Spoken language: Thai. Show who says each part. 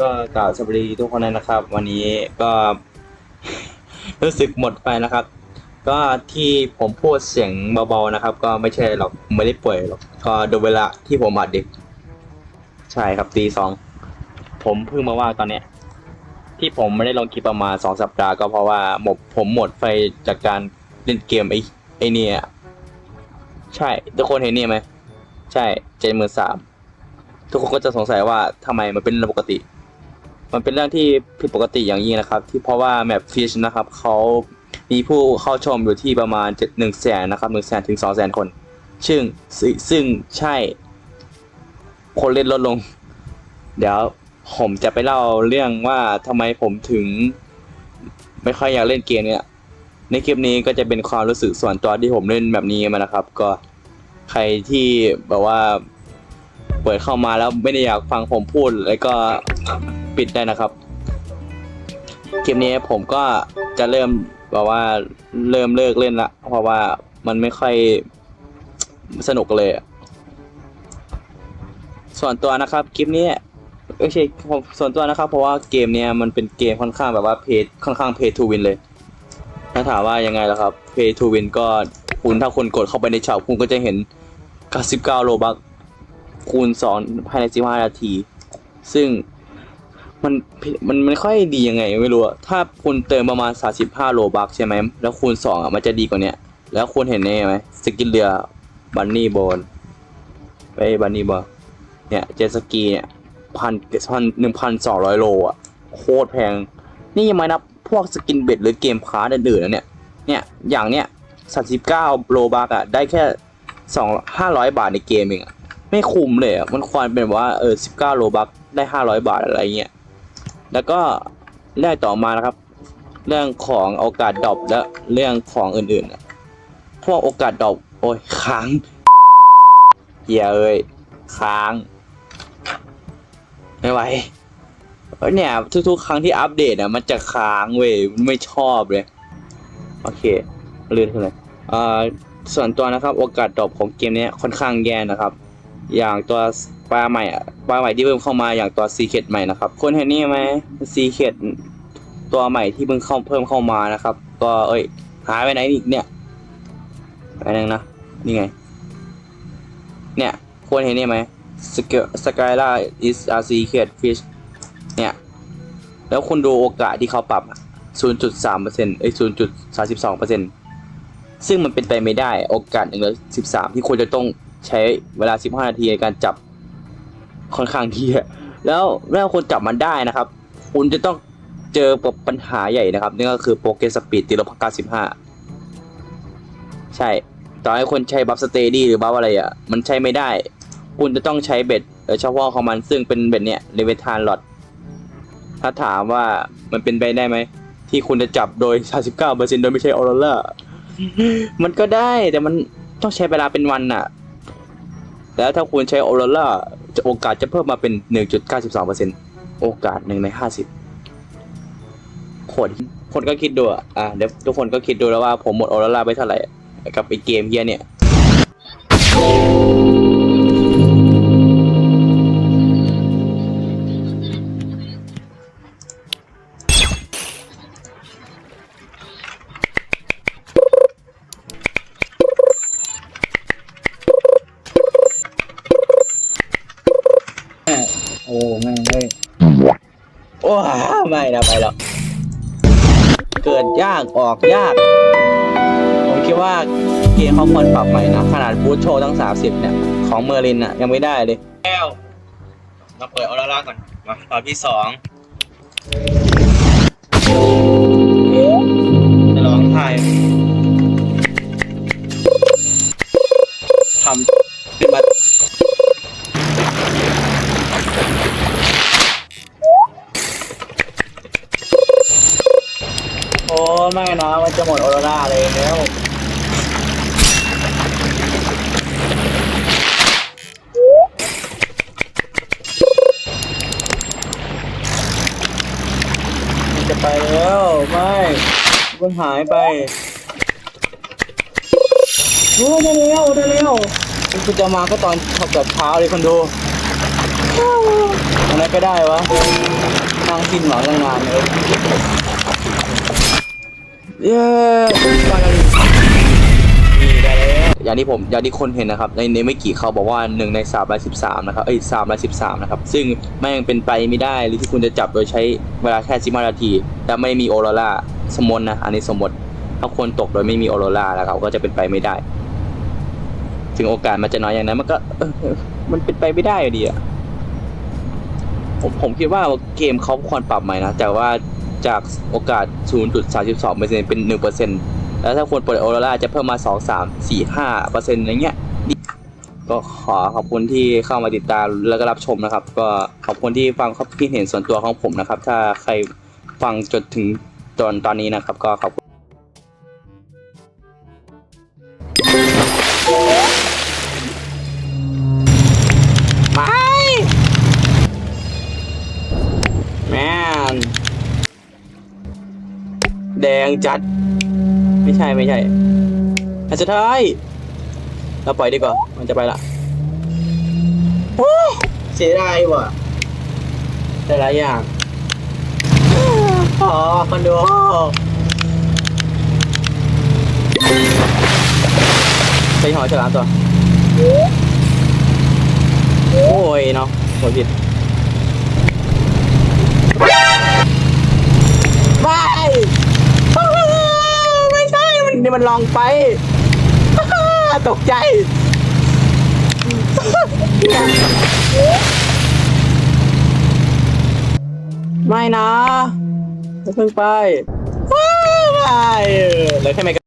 Speaker 1: ก็กล่าวสวัสดีทุกคนเลยนะครับ วันนี้ก็ รู้สึกหมดไปนะครับ ก็ที่ผมพูดเสียงเบาๆนะครับ ก็ไม่ใช่หรอกไม่ได้ป่วยหรอกก็ดูเวลาที่ผมอัดดิใช่ครับตีสองผมเพิ่งมาว่าตอนเนี้ย ที่ผมไม่ได้ลงคลิปประมาณสองสัปดาห์ก็เพราะว่าหมดผมหมดไฟจากการเล่นเกมไอ้ไอ้เนี่ยใช่ทุกคนเห็นนี่ไหม ใช่เจ็ดหมื่นสามทุกคนก็จะสงสัยว่าทำไมมันเป็นเรื่องปกติ มันเป็นเรื่องที่ผิดปกติอย่างยิ่งนะครับ ที่เพราะว่าแมปฟิชนะครับเขามีผู้เข้าชมอยู่ที่ประมาณเจ็ดหนึ่งแสนนะครับหนึ่งแสนถึงสองแสนคน ซึ่งซึ่งใช่ คนเล่นลดลง เดี๋ยวผมจะไปเล่าเรื่องว่าทำไมผมถึง ไม่ค่อยอยากเล่นเกมเนี่ยในคลิปนี้ก็จะเป็นความรู้สึกส่วนตัวที่ผมเล่นแบบนี้มานะครับ ก็ ใครที่แบบว่า เปิดเข้ามาแล้วไม่ได้อยากฟังผมพูดแล้วก็ปิดได้นะครับ คลิปนี้ผมก็จะเริ่มแบบว่าเริ่มเลิกเล่นละ เพราะว่ามันไม่ค่อยสนุกเลย ส่วนตัวนะครับ คลิปนี้ไม่ใช่ผมส่วนตัวนะครับ เพราะว่าเกมเนี้ยมันเป็นเกมค่อนข้างแบบว่าเพจค่อนข้างเพจทูวินเลย ถ้าถามว่ายังไงล่ะครับเพจทูวินก็ คุณถ้าคุณกดเข้าไปในช็อปคุณก็จะเห็น 99 โลบักคูณสองภายในสิบห้านาที ซึ่งมันมันไม่ค่อยดียังไงไม่รู้อะถ้าคุณเติมประมาณสาสิบห้าโลบักใช่ไหม แล้วคูณสองอะมันจะดีกว่าเนี้ยแล้วคุณเห็นนี่ไหมสกินเรือบันนี่บอลไปบันนี่บอลเนี่ยเจสกีเนี่ยพันพันหนึ่งพันสองร้อยโลอะโคตรแพง นี่ยังไม่นับพวกสกินเบ็ดหรือเกมพาร์ทอื่นๆนะเนี่ยเนี่ยอย่างเนี้ย สามสิบเก้าโลบักอะได้แค่สองห้าร้อยบาทในเกมเองอะไม่คุ้มเลยอะมันควรเป็นว่าเออสิบเก้าโลบัคได้ห้าร้อยบาทอะไรเงี้ยแล้วก็เรื่องต่อมานะครับ เรื่องของโอกาสดรอปและเรื่องของอื่นๆอะพวกโอกาสดรอปโอ้ยค้างเหี้ยเอ้ยค้างไม่ไหวเอ้เนี่ยทุกๆ ครั้งที่อัปเดตอะมันจะค้างเว้ยไม่ชอบเลย โอเค เลื่อนขึ้นเลยอ่าส่วนตัวนะครับโอกาสดรอปของเกมนี้ค่อนข้างแย่นะครับ อย่างตัวปลาใหม่ปลาใหม่ที่เพิ่มเข้ามาอย่างตัวซีเคดใหม่นะครับคนเห็นนี่ไหมซีเคดตัวใหม่ที่เพิ่งเข้าเพิ่มเข้ามานะครับ ก็เอ้ยหายไปไหนอีกเนี่ยไปนึงนะนี่ไง เนี่ยควรเห็นนี่ไหมสกสกายล่า is a secret fish เนี่ย แล้วคุณดูโอกาสที่เขาปรับ 0.3%เอ้ย0.32%ซึ่ ซึ่งมันเป็นไปไม่ได้โอกาสหนึ่งร้อยสิบสามที่ควรจะต้องใช้เวลา15นาทีในการจับค่อนข้างที่อะแล้วเมื่อคุณจับมันได้นะครับ คุณจะต้องเจอกับปัญหาใหญ่นะครับนั่นก็คือโปเกสปีดติลบ95ใช่ต่อให้คนใช้บัฟสเตดี้หรือบัฟอะไรอะมันใช้ไม่ได้ คุณจะต้องใช้เบ็ดเฉพาะของมันซึ่งเป็นเบ็ดเนี่ยเลเวทานหลอดถ้าถามว่ามันเป็นไปได้ไหม ที่คุณจะจับโดย 39%โดยไม่ใช่ออโรร่า มันก็ได้แต่มันต้องใช้เวลาเป็นวันน่ะ แล้วถ้าคุณใช้ออโรล่าจะโอกาสจะเพิ่มมาเป็น 1.92%โอกาสหนึ่งใน 50 คน คนก็คิดดูอะเดี๋ยวทุกคนก็คิดดูแล้วว่าผมหมดออโรล่าไปเท่าไหร่ กับไอเกมเฮียเนี่ย
Speaker 2: โอ้แม่งเฮ้ย
Speaker 1: โอ้ไม่นะไปแล้วเกิดยากออกยาก ผมคิดว่าเกมเขาควรปรับใหม่นะ ขนาดบูทโชว์ตั้ง 30 เนี่ย ของเมอร์ลินน่ะยังไม่ได้เลยแก้วเราเปิดออร่าก่อน มาตอนที่สองจะร้องไห้
Speaker 2: ไม่นะ มันจะหมดออโรราเลยแล้วมันจะไปแล้ว ไม่มันหายไปโอ้ได้แล้วได้แล้วคุณจะมาก็ตอนขับแบบเช้าเลยคนดูอะไรก็ได้วะนั่งกินหมาตั้งนานเลย เย้มาแล้วนี่ได้แล้ว
Speaker 1: อย่างที่ผมอย่างที่คนเห็นนะครับในในไม่กี่เขาบอกว่าหนึ่งในสามร้อยสิบสามนะครับเอ้ยสามร้อยสิบสามนะครับซึ่งไม่ยังเป็นไปไม่ได้หรือที่คุณจะจับโดยใช้เวลาแค่สิบห้านาทีและไม่มีโอโรราสมมตินะอันนี้สมมติถ้าคนตกโดยไม่มีโอโรรานะครับก็จะเป็นไปไม่ได้ ถึงโอกาสมันจะน้อยอย่างนั้นมันก็มันเป็นไปไม่ได้อยู่ดีอะผมผมคิดว่าเกมเขาควรปรับใหม่นะแต่ว่า จากโอกาส 0.32%เป็น 1%แล้วถ้าคนเปิดโอโรราจะเพิ่มมา 2 3 4 5เปอร์เซ็นต์อะไรเงี้ย ก็ขอขอบคุณที่เข้ามาติดตามแล้วก็รับชมนะครับ ก็ขอบคุณที่ฟังความคิดเห็นส่วนตัวของผมนะครับ ถ้าใครฟังจนถึงตอนตอนนี้นะครับ ก็ขอบคุณ
Speaker 2: แดงจัด ไม่ใช่ไม่ใช่อันสุดท้าย เราปล่อยดีกว่า มันจะไปละโอ้เสียดายว่ะแต่หลายอย่างอ๋อคอนโดใส่หอยฉลามตัว โอ้ยเนาะหัวผิด นี่มันลองไป ตกใจ ไม่นะอย่าเพิ่งไปไม่เหลือแค่ไม่